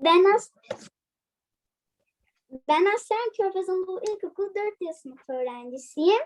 Ben As ben Aslen Körfez Anadolu İlkokulu 4 yıl sınıf öğrencisiyim.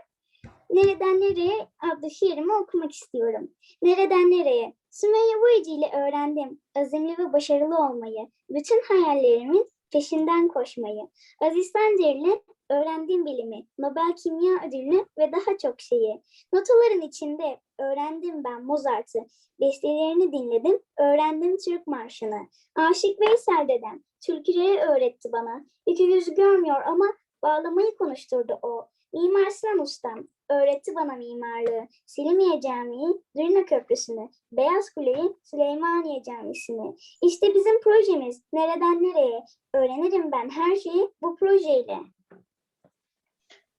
Nereden Nereye adlı şiirimi okumak istiyorum. Nereden nereye? Sümeyye Boyacı ile öğrendim. Azimli ve başarılı olmayı. Bütün hayallerimin peşinden koşmayı. Aziz Sancar ile öğrendim bilimi. Nobel Kimya Ödülünü ve daha çok şeyi. Notaların içinde öğrendim ben Mozart'ı. Bestelerini dinledim. Öğrendim Türk Marşı'nı. Aşık Veysel dedem türküleri öğretti bana. İki yüzü görmüyor ama bağlamayı konuşturdu o. Mimar Sinan Ustam öğretti bana mimarlığı. Selimiye Camii, Zürna Köprüsü'nü, Beyaz Kule'yi, Süleymaniye Camisi'ni. İşte bizim projemiz. Nereden nereye? Öğrenirim ben her şeyi bu projeyle.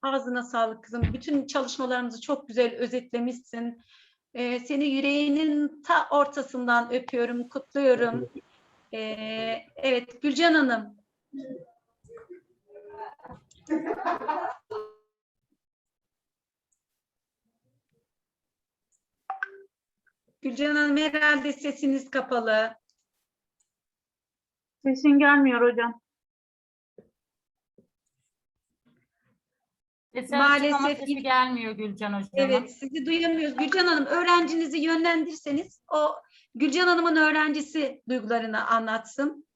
Ağzına sağlık kızım. Bütün çalışmalarımızı çok güzel özetlemişsin. Ee, seni yüreğinin ta ortasından öpüyorum, kutluyorum. Ee, evet, Gülcan Hanım. Gülcan Hanım herhalde sesiniz kapalı. Sesin gelmiyor hocam. Sesi Maalesef sesi gelmiyor Gülcan Hocam. Evet, sizi duyamıyoruz. Gülcan Hanım, öğrencinizi yönlendirseniz o Gülcan Hanım'ın öğrencisi duygularını anlatsın.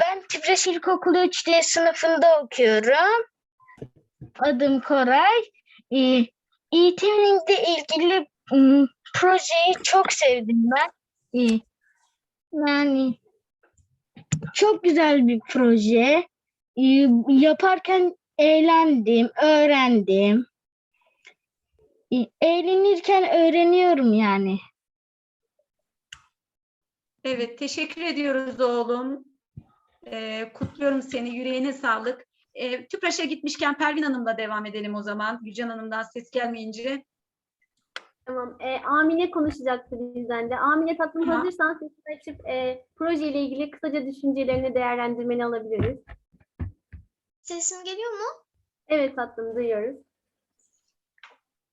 Ben Tiflis İlkokulu 3D sınıfında okuyorum. Adım Koray. Eğitimle ilgili ım, projeyi çok sevdim ben. Ee, Yani çok güzel bir proje. Ee, Yaparken eğlendim, öğrendim. Ee, Eğlenirken öğreniyorum yani. Evet, teşekkür ediyoruz oğlum. Ee, kutluyorum seni, yüreğine sağlık. Ee, Tüpraş'a gitmişken Pervin Hanım'la devam edelim o zaman. Gülcan Hanım'dan ses gelmeyince. Tamam. E, Amine konuşacaktı bizden de. Amine tatlım Tamam. hazırsan sesini açıp e, projeyle ilgili kısaca düşüncelerini değerlendirmeni alabiliriz. Sesim geliyor mu? Evet tatlım duyuyoruz.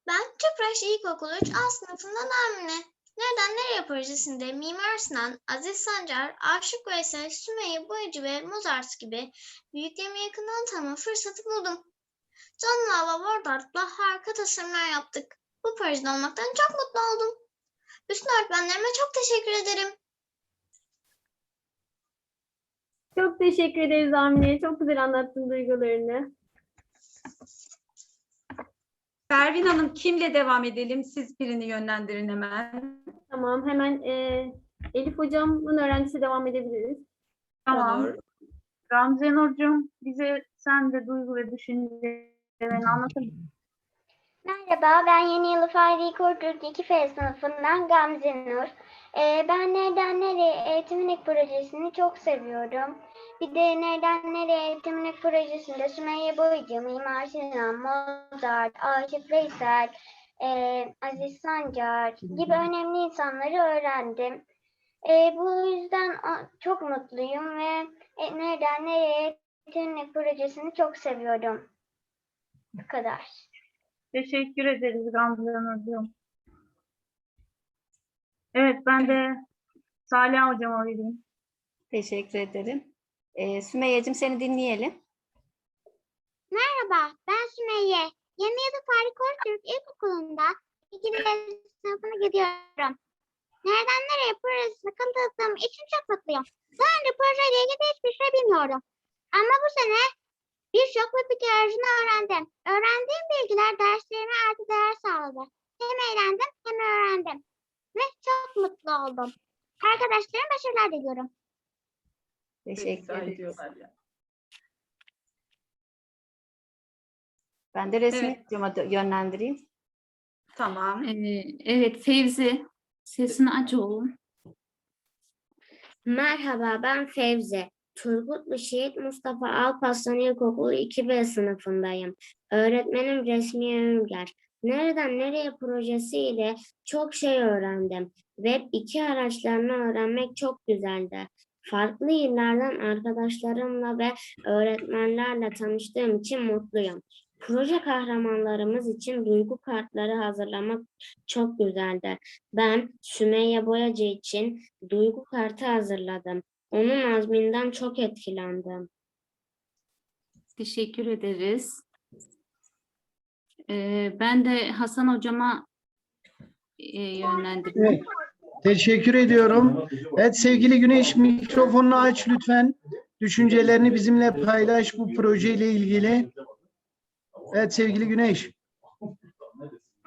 Ben Tüpraş İlkokulu 3 A sınıfından Amine. Nereden Nereye projesinde Mimar Sinan, Aziz Sancar, Aşık Veysel, Sümeyye Boyacı ve Mozart gibi büyüklerimi yakından tanıma fırsatı buldum. John Lava Wardard'la harika tasarımlar yaptık. Bu projede olmaktan çok mutlu oldum. Bütün öğretmenlerime çok teşekkür ederim. Çok teşekkür ederiz Amine. Çok güzel anlattın duygularını. Pervin Hanım kimle devam edelim? Siz birini yönlendirin hemen. Tamam. Hemen e, Elif hocamın öğrencisi devam edebiliriz. Tamam. Gamze Nurcuğum bize sen de duygu ve düşüncelerini anlatır mısın? Merhaba, ben Yeni Yılı Fahri Korkut 2F sınıfından Gamze Nur. Ee, ben Nereden Nereye Eğitimlik Projesi'ni çok seviyorum. Bir de Nereden Nereye Eğitimlik Projesi'nde Sümeyye Boyacı, Mimar Sinan, Mozart, Aşık Veysel, ee, Aziz Sancar gibi önemli insanları öğrendim. Ee, bu yüzden çok mutluyum ve e, Nereden Nereye Eğitimlik Projesi'ni çok seviyorum. Bu kadar. Teşekkür ederiz Gamze Nurcuğum. Evet ben de Salih hocama vereyim. Teşekkür ederim. Ee, Sümeyye'cim seni dinleyelim. Merhaba, ben Sümeyye. Yeni Yılı Fahri Korkut İlkokulu'nda ikinci sınıfına gidiyorum. Nereden nereye projesine katıldığım için çok mutluyum. Daha önce projeyle ilgili hiçbir şey bilmiyorum. Ama bu sene birçok ve fikirlerini öğrendim. Öğrendiğim bilgiler derslerime artı değer sağladı. Hem eğlendim hem öğrendim. Ve çok mutlu oldum. Arkadaşlarım başarılar diliyorum. Teşekkür ya. Ben de resmi Evet. yönlendireyim. Tamam. Ee, evet Fevzi sesini aç oğlum. Merhaba ben Fevzi. Turgutlu Şehit Mustafa Alparslan İlkokulu 2B sınıfındayım. Öğretmenim Resmiye Ünger. Nereden Nereye projesiyle çok şey öğrendim. Web 2 araçlarını öğrenmek çok güzeldi. Farklı illerden arkadaşlarımla ve öğretmenlerle tanıştığım için mutluyum. Proje kahramanlarımız için duygu kartları hazırlamak çok güzeldi. Ben Sümeyye Boyacı için duygu kartı hazırladım. Onun azminden çok etkilendim. Teşekkür ederiz. Ee, ben de Hasan hocama e, yönlendirdim. Evet. Teşekkür ediyorum. Evet sevgili Güneş mikrofonunu aç lütfen. Düşüncelerini bizimle paylaş bu projeyle ilgili. Evet sevgili Güneş.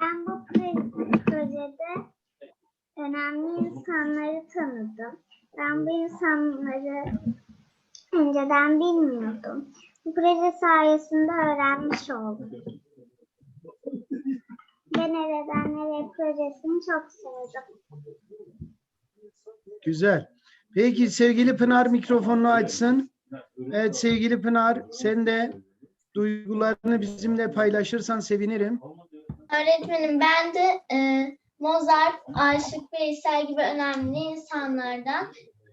Ben bu pro- projede önemli insanları tanıdım. Ben bu insanları önceden bilmiyordum. Bu proje sayesinde öğrenmiş oldum. Ben Nereden Nereye projesini çok sevdim. Güzel. Peki sevgili Pınar mikrofonunu açsın. Evet sevgili Pınar sen de duygularını bizimle paylaşırsan sevinirim. Öğretmenim ben de e, Mozart, Aşık Veysel gibi önemli insanlardan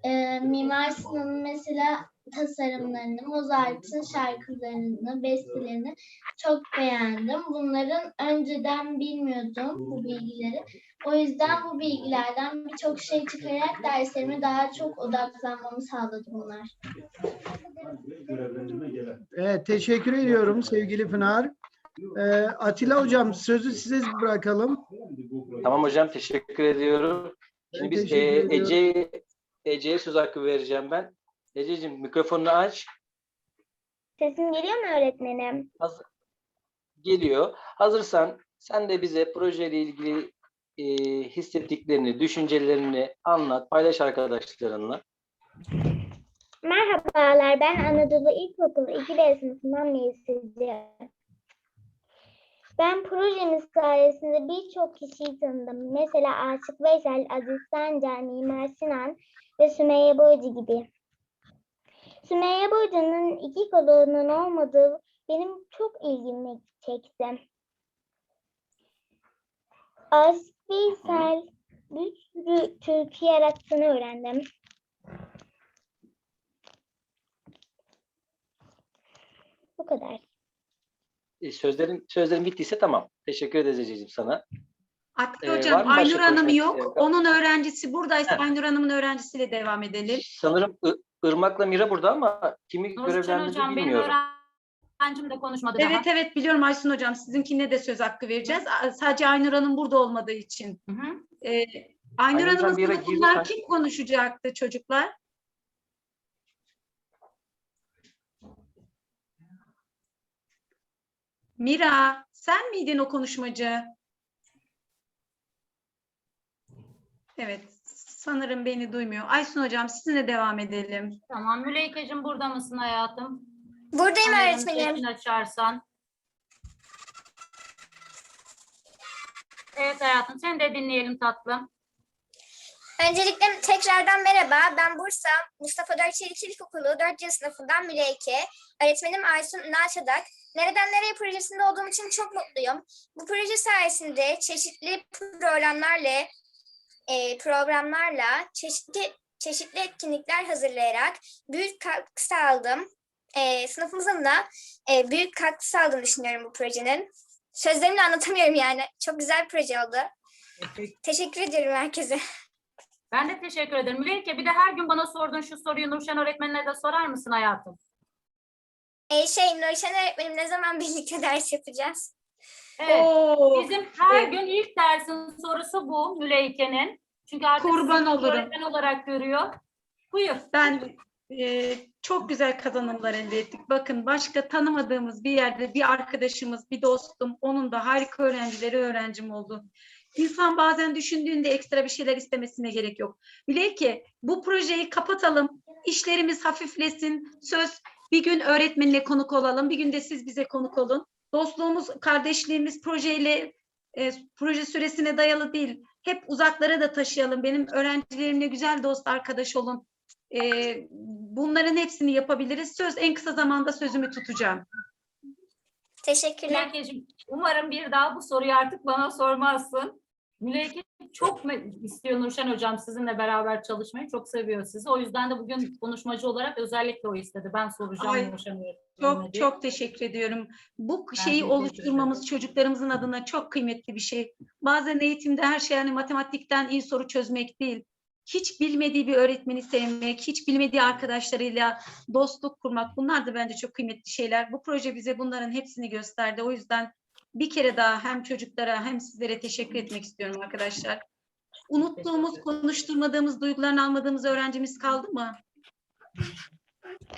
e, Mimar Sinan'ın mesela tasarımlarını, Mozart'ın şarkılarını, bestelerini çok beğendim. Bunların önceden bilmiyordum bu bilgileri. O yüzden bu bilgilerden birçok şey çıkararak derslerime daha çok odaklanmamı sağladı bunlar. Evet teşekkür ediyorum sevgili Pınar. Ee, Atilla hocam sözü size bırakalım. Tamam hocam teşekkür ediyorum. Şimdi biz e. Ece'ye Ece'ye söz hakkı vereceğim ben. Ececiğim mikrofonunu aç. Sesim geliyor mu öğretmenim? Hazır. Geliyor. Hazırsan sen de bize projeyle ilgili e, hissettiklerini, düşüncelerini anlat, paylaş arkadaşlarınla. Merhabalar, ben Anadolu İlkokulu 2B sınıfından Melisa'cığım. Ben projemiz sayesinde birçok kişiyi tanıdım. Mesela Aşık Veysel, Aziz Sancar, Mimar Sinan ve Sümeyye Boyacı gibi. Sümeyye Boyacı'nın iki kolunun olmadığı benim çok ilgimi çekti. Aşık Veysel bir sürü türkü yarattığını öğrendim. Bu kadar. E, sözlerin sözlerin bittiyse tamam. Teşekkür ederiz Ececiğim sana. Atilla Ee, hocam Aynur Hanım yok. isteyen? Onun öğrencisi buradaysa Heh. Aynur Hanım'ın öğrencisiyle devam edelim. Sanırım Irmak'la Mira burada ama kimi Nurcan görevlendirdi hocam benim bilmiyorum. öğrencim de konuşmadı Evet evet biliyorum Aysun hocam sizinkine de söz hakkı vereceğiz. A- Sadece Aynur Hanım burada olmadığı için. daha. Hı hı. Ee, Aynur Aynur Hanım'ın sınıfından kim konuşacaktı çocuklar? Mira, sen miydin o konuşmacı? Evet, sanırım beni duymuyor. Aysun hocam sizinle devam edelim. Tamam Müleykeciğim burada mısın hayatım? Buradayım Sanırım öğretmenim. sesini açarsan. Evet hayatım seni de dinleyelim tatlım. Öncelikle tekrardan merhaba. Ben Bursa Mustafa Dörçelik İlkokulu 4. sınıfından Müleyke. Öğretmenim Aysun Ünal Çadak. Nereden Nereye projesinde olduğum için çok mutluyum. Bu proje sayesinde çeşitli programlarla e, programlarla çeşitli çeşitli etkinlikler hazırlayarak büyük katkı sağladım. E, sınıfımızın da e, büyük katkı sağladığını düşünüyorum bu projenin. Sözlerimle anlatamıyorum yani. Çok güzel bir proje oldu. Teşekkür ediyorum herkese. Ben de teşekkür ederim. Müleyke bir de her gün bana sorduğun şu soruyu Nurşen öğretmenine de sorar mısın hayatım? Ee, şey Nurşen öğretmenim ne zaman birlikte ders yapacağız? Evet. Oo, Bizim her gün ilk dersin sorusu bu Müleyke'nin. Çünkü artık Kurban sizi olurum. öğretmen olarak görüyor. Buyur. Ben e, çok güzel kazanımlar elde ettik. Bakın başka tanımadığımız bir yerde bir arkadaşımız, bir dostum, onun da harika öğrencileri öğrencim oldu. İnsan bazen düşündüğünde ekstra bir şeyler istemesine gerek yok. Bile ki bu projeyi kapatalım, işlerimiz hafiflesin. Söz bir gün öğretmenle konuk olalım, bir gün de siz bize konuk olun. Dostluğumuz, kardeşliğimiz projeyle e, proje süresine dayalı değil. Hep uzaklara da taşıyalım. Benim öğrencilerimle güzel dost arkadaş olun. E, bunların hepsini yapabiliriz. Söz en kısa zamanda sözümü tutacağım. Teşekkürler. Müleyke'cim umarım bir daha bu soruyu artık bana sormazsın. Müleyke çok istiyor Nurşen Hocam sizinle beraber çalışmayı. Çok seviyor sizi. O yüzden de bugün konuşmacı olarak özellikle o istedi. Ben soracağım Ay, Nurşen Hocam'a Çok diye. çok teşekkür ediyorum. Bu Ben şeyi oluşturmamız çocuklarımızın adına çok kıymetli bir şey. Bazen eğitimde her şey yani matematikten iyi soru çözmek değil. Hiç bilmediği bir öğretmeni sevmek, hiç bilmediği arkadaşlarıyla dostluk kurmak bunlar da bence çok kıymetli şeyler. Bu proje bize bunların hepsini gösterdi. O yüzden bir kere daha hem çocuklara hem sizlere teşekkür etmek istiyorum arkadaşlar. Unuttuğumuz, konuşturmadığımız, duygularını almadığımız öğrencimiz kaldı mı?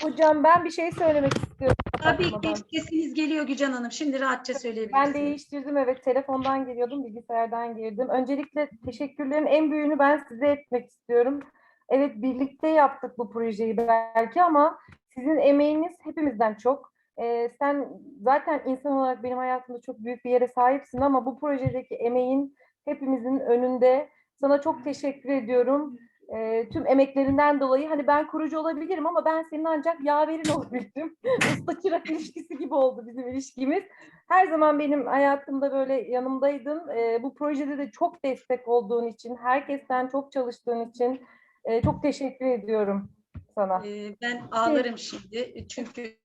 Hocam ben bir şey söylemek istiyorum. Tabii ki sesiniz geliyor Gücan Hanım. Şimdi rahatça söyleyebilirsiniz. Ben değiştirdim evet telefondan giriyordum bilgisayardan girdim. Öncelikle teşekkürlerin en büyüğünü ben size etmek istiyorum. Evet birlikte yaptık bu projeyi belki ama sizin emeğiniz hepimizden çok. Ee, sen zaten insan olarak benim hayatımda çok büyük bir yere sahipsin ama bu projedeki emeğin hepimizin önünde. Sana çok teşekkür ediyorum. Ee, tüm emeklerinden dolayı hani ben kurucu olabilirim ama ben senin ancak yaverin olabilirim. Usta çırak ilişkisi gibi oldu bizim ilişkimiz. Her zaman benim hayatımda böyle yanımdaydın. Ee, bu projede de çok destek olduğun için, herkesten çok çalıştığın için e, çok teşekkür ediyorum sana. Ben ağlarım şimdi çünkü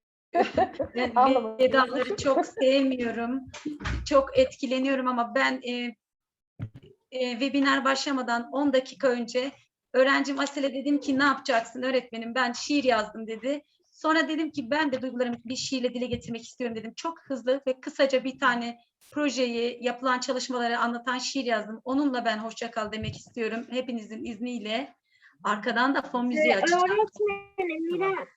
ben vedaları çok sevmiyorum. Çok etkileniyorum ama ben e, e, webinar başlamadan 10 dakika önce öğrencim Asel'e dedim ki ne yapacaksın öğretmenim ben şiir yazdım dedi. Sonra dedim ki ben de duygularımı bir şiirle dile getirmek istiyorum dedim. Çok hızlı ve kısaca bir tane projeyi, yapılan çalışmaları anlatan şiir yazdım. Onunla ben hoşça kal demek istiyorum. Hepinizin izniyle. Arkadan da fon müziği açacağım. Öğretmenim Mira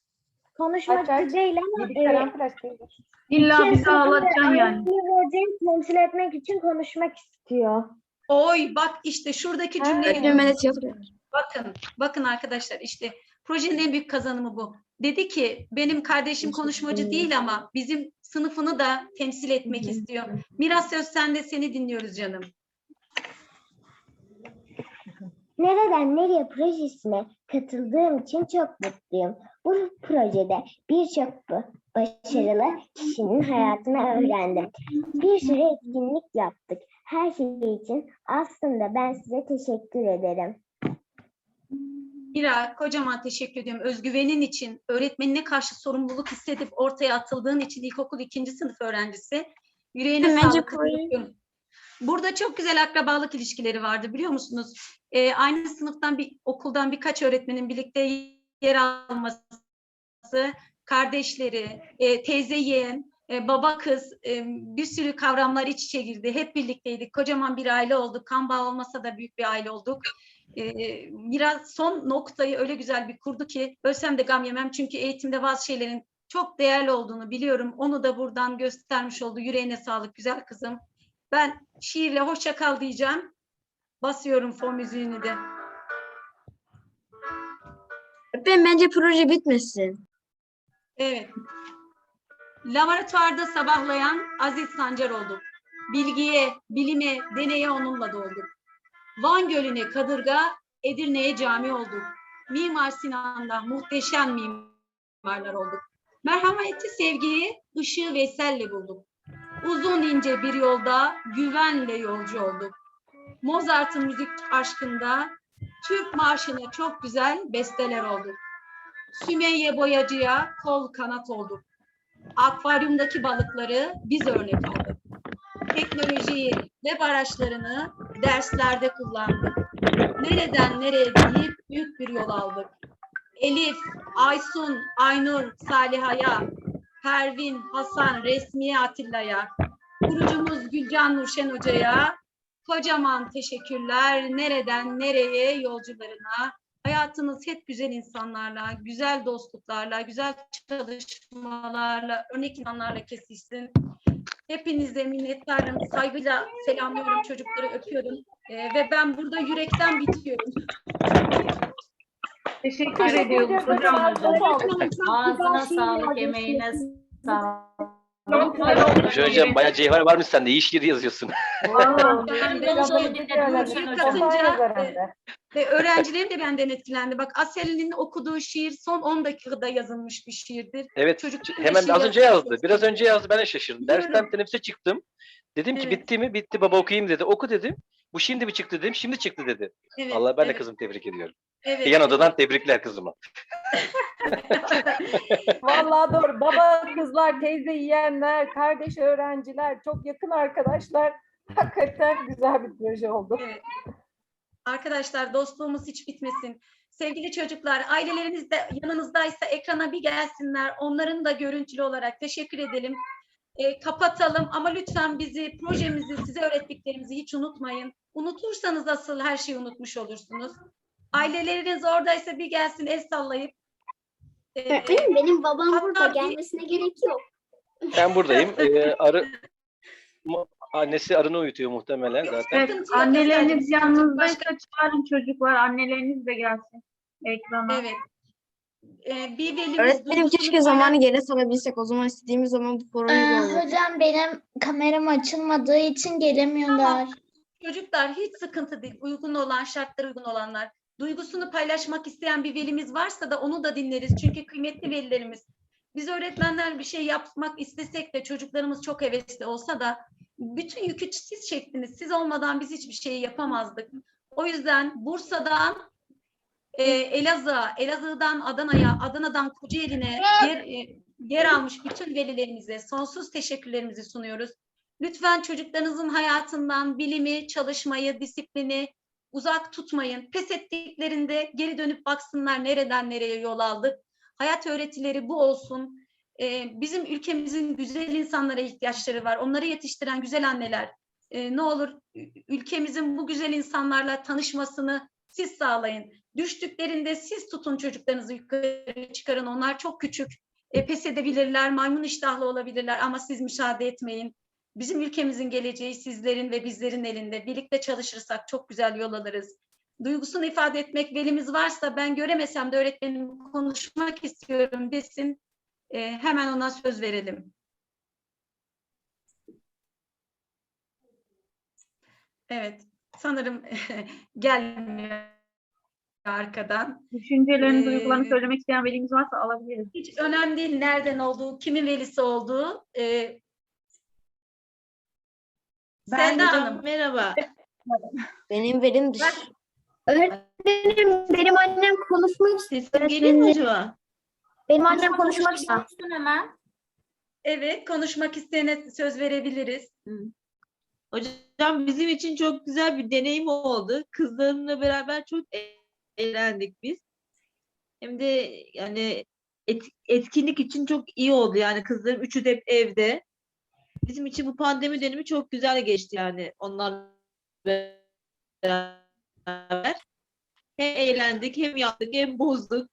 Aç, konuşmacı aç. değil ama Bir e, karanfil aç teyze. İlla ikinci bizi ağlatacaksın yani. hocayı temsil etmek için konuşmak istiyor. Oy bak işte şuradaki cümleyi Bakın, bakın arkadaşlar işte projenin en büyük kazanımı bu. Dedi ki benim kardeşim konuşmacı değil ama bizim sınıfını da temsil etmek istiyor. Miras Söz sen de seni dinliyoruz canım. Nereden Nereye projesine katıldığım için çok mutluyum. Bu projede birçok başarılı kişinin hayatını öğrendim. Bir sürü etkinlik yaptık. Her şey için aslında ben size teşekkür ederim. Mira kocaman teşekkür ediyorum. Özgüvenin için, öğretmenine karşı sorumluluk hissedip ortaya atıldığın için ilkokul ikinci sınıf öğrencisi. Yüreğine Bence sağlık. Burada çok güzel akrabalık ilişkileri vardı biliyor musunuz? Ee, aynı sınıftan bir okuldan birkaç öğretmenin birlikte yer alması, kardeşleri, e, teyze yeğen, e, baba kız e, bir sürü kavramlar iç içe girdi. Hep birlikteydik. Kocaman bir aile olduk. Kan bağı olmasa da büyük bir aile olduk. E, biraz son noktayı öyle güzel bir kurdu ki ölsem de gam yemem. Çünkü eğitimde bazı şeylerin çok değerli olduğunu biliyorum. Onu da buradan göstermiş oldu. Yüreğine sağlık güzel kızım. Ben şiirle hoşça kal diyeceğim. Basıyorum fon müziğini de. Ben bence proje bitmesin. Evet. Laboratuvarda sabahlayan Aziz Sancar olduk. Bilgiye, bilime, deneye onunla dolduk. Van Gölü'ne kadırga, Edirne'ye cami olduk. Mimar Sinan'da muhteşem mimarlar olduk. Merhameti sevgiyi, ışığı veselle bulduk. Uzun ince bir yolda güvenle yolcu olduk. Mozart'ın müzik aşkında Türk marşına çok güzel besteler olduk. Sümeyye boyacıya kol kanat olduk. Akvaryumdaki balıkları biz örnek aldık. Teknolojiyi, web araçlarını derslerde kullandık. Nereden nereye deyip büyük bir yol aldık. Elif, Aysun, Aynur, Saliha'ya, Pervin, Hasan, Resmiye Atilla'ya, kurucumuz Gülcan Nurşen Hoca'ya kocaman teşekkürler. Nereden nereye yolcularına. Hayatınız hep güzel insanlarla, güzel dostluklarla, güzel çalışmalarla, örnek insanlarla kesişsin. Hepinize minnettarım, saygıyla selamlıyorum, çocukları öpüyorum. Ee, ve ben burada yürekten bitiyorum. Teşekkür ediyoruz hocam. Ağzına sağlık, emeğine sağlık. Nurşen Hocam bayağı cevher varmış sende. İyi şiir yazıyorsun. Ben de şey- Çok katınca. Ve öğrencilerim de benden etkilendi. Bak Asel'in okuduğu şiir son 10 dakikada yazılmış bir şiirdir. Evet Çocuk hemen az önce yazdı. Biraz önce yazdı ben de şaşırdım. Dersten teneffüse çıktım. Dedim ki bitti mi? Bitti baba okuyayım dedi. Oku dedim. Bu şimdi mi çıktı dedim. Şimdi çıktı dedi. Evet, Allah ben de evet, kızımı tebrik ediyorum. evet, Yan evet. odadan tebrikler kızıma. Vallahi doğru. Baba kızlar, teyze yiyenler, kardeş öğrenciler, çok yakın arkadaşlar. Hakikaten güzel bir proje oldu. Evet. Arkadaşlar dostluğumuz hiç bitmesin. Sevgili çocuklar, aileleriniz de yanınızdaysa ekrana bir gelsinler. Onların da görüntülü olarak teşekkür edelim. E, kapatalım ama lütfen bizi, projemizi, size öğrettiklerimizi hiç unutmayın. Unutursanız asıl her şeyi unutmuş olursunuz. Aileleriniz oradaysa bir gelsin el sallayıp. Öğretmenim benim babam hatta burada bir- gelmesine gerek yok. Ben buradayım. Ee, arı mu- annesi arını uyutuyor muhtemelen zaten. Evet, Sıkıntı yok anneleriniz yanınızdaysa Başka- çağırın çocuklar. Anneleriniz de gelsin ekrana. Evet. E, bir velimiz Öğretmenim duygusunu keşke zamanı geri salabilsek. O zaman istediğimiz zaman bu proje olur. hocam benim kameram açılmadığı için gelemiyorlar. Çocuklar hiç sıkıntı değil. Uygun olan, şartlar uygun olanlar. Duygusunu paylaşmak isteyen bir velimiz varsa da onu da dinleriz. Çünkü kıymetli velilerimiz. Biz öğretmenler bir şey yapmak istesek de çocuklarımız çok hevesli olsa da bütün yükü siz çektiniz. Siz olmadan biz hiçbir şey yapamazdık. O yüzden Bursa'dan e, Elazığ'a, Elazığ'dan Adana'ya, Adana'dan Kocaeli'ne yer, e, yer almış bütün velilerimize sonsuz teşekkürlerimizi sunuyoruz. Lütfen çocuklarınızın hayatından bilimi, çalışmayı, disiplini uzak tutmayın. Pes ettiklerinde geri dönüp baksınlar nereden nereye yol aldık. Hayat öğretileri bu olsun. Ee, bizim ülkemizin güzel insanlara ihtiyaçları var. Onları yetiştiren güzel anneler. Ee, ne olur ülkemizin bu güzel insanlarla tanışmasını siz sağlayın. Düştüklerinde siz tutun çocuklarınızı yukarı çıkarın. Onlar çok küçük. E, pes edebilirler, maymun iştahlı olabilirler ama siz müsaade etmeyin. Bizim ülkemizin geleceği sizlerin ve bizlerin elinde. Birlikte çalışırsak çok güzel yol alırız. Duygusunu ifade etmek velimiz varsa ben göremesem de öğretmenim konuşmak istiyorum desin. Ee, hemen ona söz verelim. Evet, sanırım gelmiyor arkadan. Düşüncelerini, Ee, duygularını söylemek isteyen velimiz varsa alabiliriz. Hiç önemli değil nereden olduğu, kimin velisi olduğu. Ee, Selda Hanım. merhaba. Benim verim dış. Öğretmenim benim annem konuşmak istiyor. Sesim geliyor mu acaba? Benim annem konuşmak istiyor. hemen. Evet, konuşmak isteyene söz verebiliriz. Hocam bizim için çok güzel bir deneyim oldu. Kızlarımla beraber çok e- eğlendik biz. Hem de yani et- etkinlik için çok iyi oldu. Yani kızlarım üçü de hep evde. Bizim için bu pandemi dönemi çok güzel geçti yani onlar beraber. Hem eğlendik, hem yaptık, hem bozduk.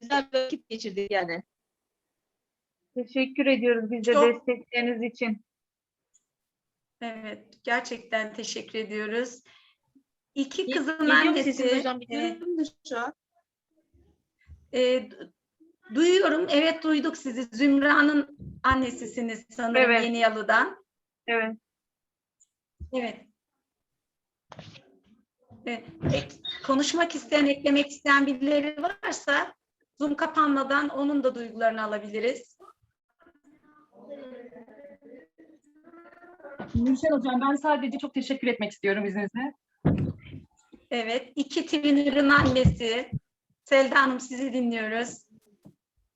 Güzel bir vakit geçirdik yani. Teşekkür ediyoruz biz de Çok- destekleriniz için. Evet, gerçekten teşekkür ediyoruz. İki kızın Geliyor mu annesi. sesim hocam? Biliyorum da şu an. e, duyuyorum, evet duyduk sizi. Zümra'nın annesisiniz sanırım Evet. Yeni Yalı'dan. Evet. Evet. Evet. Konuşmak isteyen, eklemek isteyen birileri varsa Zoom kapanmadan onun da duygularını alabiliriz. Nurşen Hocam ben sadece çok teşekkür etmek istiyorum izninizle. Evet, iki Twinner'ın annesi. Selda Hanım sizi dinliyoruz.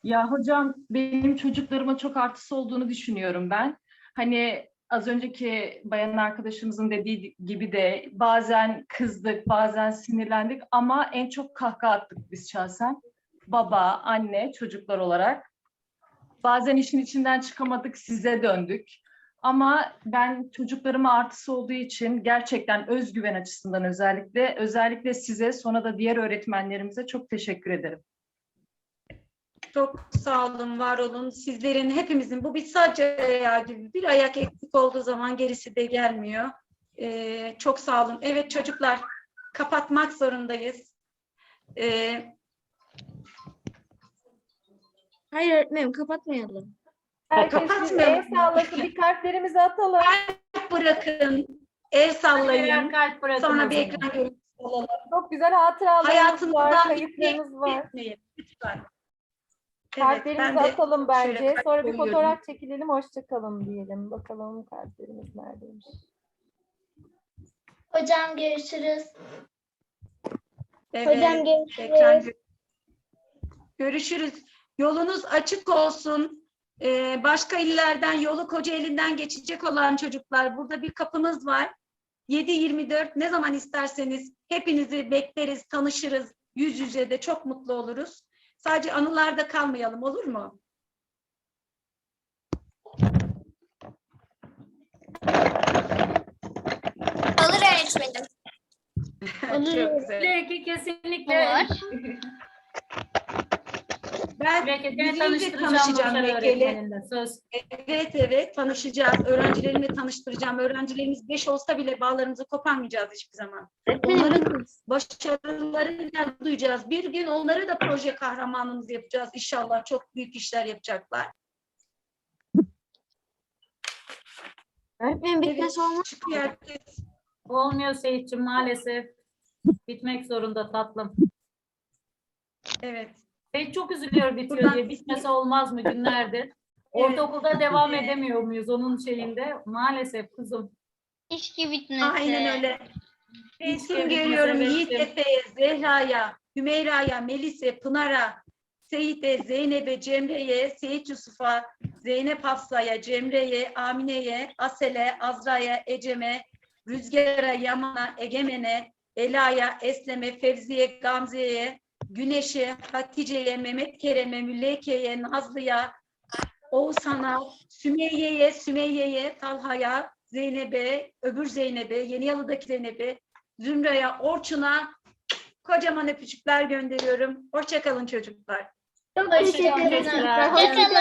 Ya hocam benim çocuklarıma çok artısı olduğunu düşünüyorum ben. Hani az önceki bayan arkadaşımızın dediği gibi de bazen kızdık, bazen sinirlendik ama en çok kahkaha attık biz şahsen. Baba, anne, çocuklar olarak. Bazen işin içinden çıkamadık, size döndük. Ama ben çocuklarıma artısı olduğu için gerçekten özgüven açısından özellikle özellikle size sonra da diğer öğretmenlerimize çok teşekkür ederim. Çok sağ olun, var olun. Sizlerin, hepimizin bu bir sadece ayağı gibi. Bir ayak eksik olduğu zaman gerisi de gelmiyor. Ee, çok sağ olun. Evet çocuklar, kapatmak zorundayız. Ee, Hayır öğretmenim kapatmayalım. Herkes bir Kapatmayalım. el sallasın, bir kalplerimizi atalım. bırakın, el sallayın. Kalp bırakın Sonra o bir zaman. ekran görüntüsü alalım. Çok güzel hatıralarımız var, Hayatınızdan bir kayıtlarımız var. etmeyin lütfen. Kalplerimizi ben de atalım bence. kalp Sonra bir koyuyorum. fotoğraf çekilelim, hoşça kalın diyelim. Bakalım kalplerimiz neredeymiş. Hocam görüşürüz. Evet, Hocam görüşürüz. görüşürüz. Yolunuz açık olsun. Ee, başka illerden yolu Kocaeli'nden geçecek olan çocuklar burada bir kapımız var. 7-24 ne zaman isterseniz hepinizi bekleriz, tanışırız. Yüz yüze de çok mutlu oluruz. Sadece anılarda kalmayalım olur mu? Olur öğretmenim. Çok güzel. Belki kesinlikle. Ben biriyle tanıştıracağım. Söz. Evet evet tanışacağız. Öğrencilerimi tanıştıracağım. Öğrencilerimiz beş olsa bile bağlarımızı koparmayacağız hiçbir zaman. Onların başarılarıyla duyacağız. Bir gün onları da proje kahramanımız yapacağız. İnşallah çok büyük işler yapacaklar. Öğretmenim bitmesi olmaz. Çıkıyor herkes. Olmuyor Seyit'ciğim maalesef. Bitmek zorunda tatlım. Evet. Seyit çok üzülüyor bitiyor Buradan- diye. Bitmese olmaz mı günlerdir? Ortaokulda devam edemiyor muyuz onun şeyinde? Maalesef kızım. Keşke bitmese. Aynen öyle. Bitmese, görüyorum evet. Yiğit Efe'ye, Zehra'ya, Hümeyra'ya, Melis'e, Pınar'a, Seyit'e, Zeynep'e, Cemre'ye, Seyit Yusuf'a, Zeynep Hafsa'ya, Cemre'ye, Amine'ye, Asel'e, Azra'ya, Ecem'e, Rüzgar'a, Yaman'a, Egemen'e, Ela'ya, Eslem'e, Fevzi'ye, Gamze'ye, Güneş'e, Hatice'ye, Mehmet Kerem'e, Müleyke'ye, Nazlı'ya, Oğuzhan'a, Sümeyye'ye, Sümeyye'ye, Talha'ya, Zeynep'e, öbür Zeynep'e, Yeni Yalı'daki Zeynep'e, Zümra'ya, Orçun'a kocaman öpücükler gönderiyorum. Hoşçakalın çocuklar. Teşekkürler. Hoşçakalın.